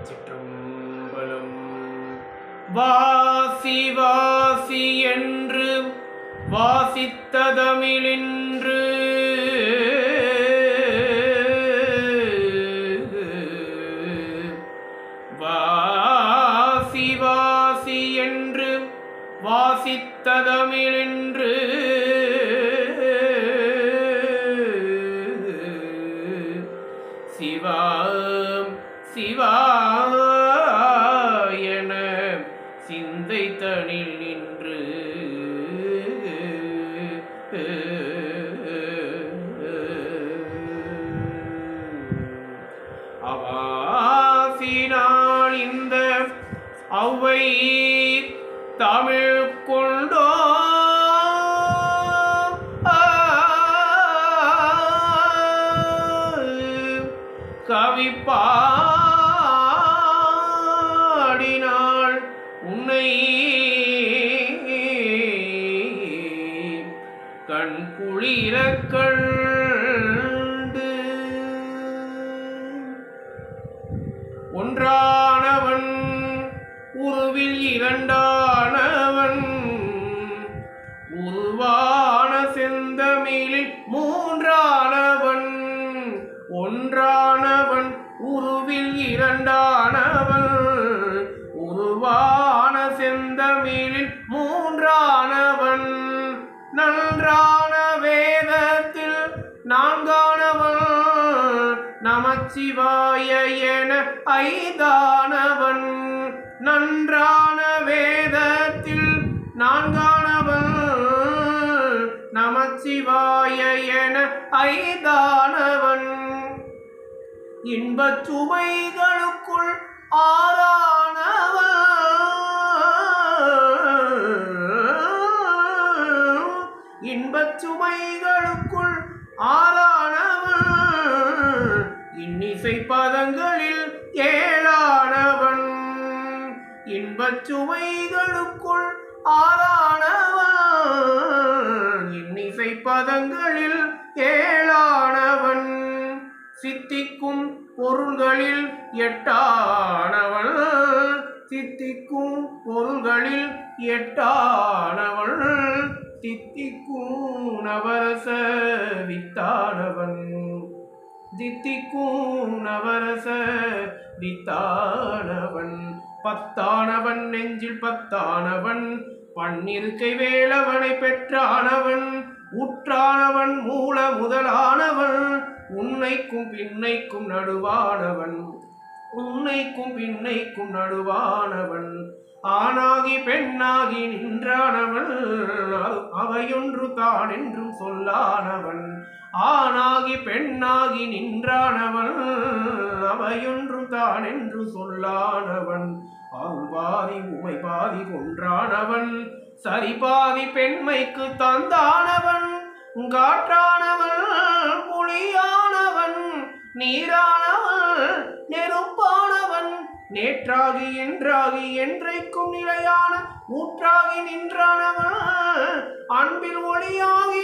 திருச்சிற்றம்பலம் வாசி வாசி என்று வாசித்த தமிழின்று வாசி வாசி என்று வாசித்த தமிழின்று சிவாம் ஆசினால் இந்த அவை தமிழ் கொண்டோ? கவிப்பாடினாள் உன்னை கண் குளிரக்கள் இரண்டானவன் உருவான செந்தமிழில் மூன்றானவன் ஒன்றானவன் உருவில் இரண்டானவன் உருவான செந்தமிழில் மூன்றானவன். நன்றான வேதத்தில் நான்கானவன் நமச்சிவாய என ஐந்தானவன். நன்றான வேதத்தில் நான்கானவன் நமச்சிவாய என ஐதானவன் இன்பச் சுவைகளுக்குள் ஆறானவன் இன்பச் சுமைகளுக்குள் ஆறானவன் இன்னிசை பதங்களில் ஏழானவன். இன்பச் சுவைகளுக்குள் ஆறானவன் இன்னிசை பதங்களில் ஏழானவன். சித்திக்கும் பொருள்களில் எட்டானவள் சித்திக்கும் பொருள்களில் எட்டானவள். சித்திக்கும் நவரச வித்தானவன். தித்திக்கும் நவரச வித்தானவன் பத்தானவன் நெஞ்சில் பத்தானவன் பன்னிருக்கை வேளவனை பெற்றானவன் உற்றானவன் மூல முதலானவன் உன்னைக்கும் பின்னைக்கும் நடுவானவன் உன்னைக்கும் பின்னைக்கும் நடுவானவன் ஆணாகி பெண்ணாகி நின்றானவன் அவையொன்று தான் என்றும் சொல்லானவன். ஆணாகி பெண்ணாகி நின்றானவன் அவையொன்றும் தான் என்று சொல்லானவன் ஆள் பாதி உமை பாதி கொன்றானவன் சரி பாதி பெண்மைக்கு தந்தானவன். காற்றானவன் புலியானவன் நீரானவன் நெருப்பானவன். நேற்றாகி என்றாகி என்றைக்கும் நிலையான ஊற்றாகி நின்றானவன் அன்பில் ஒளியாகி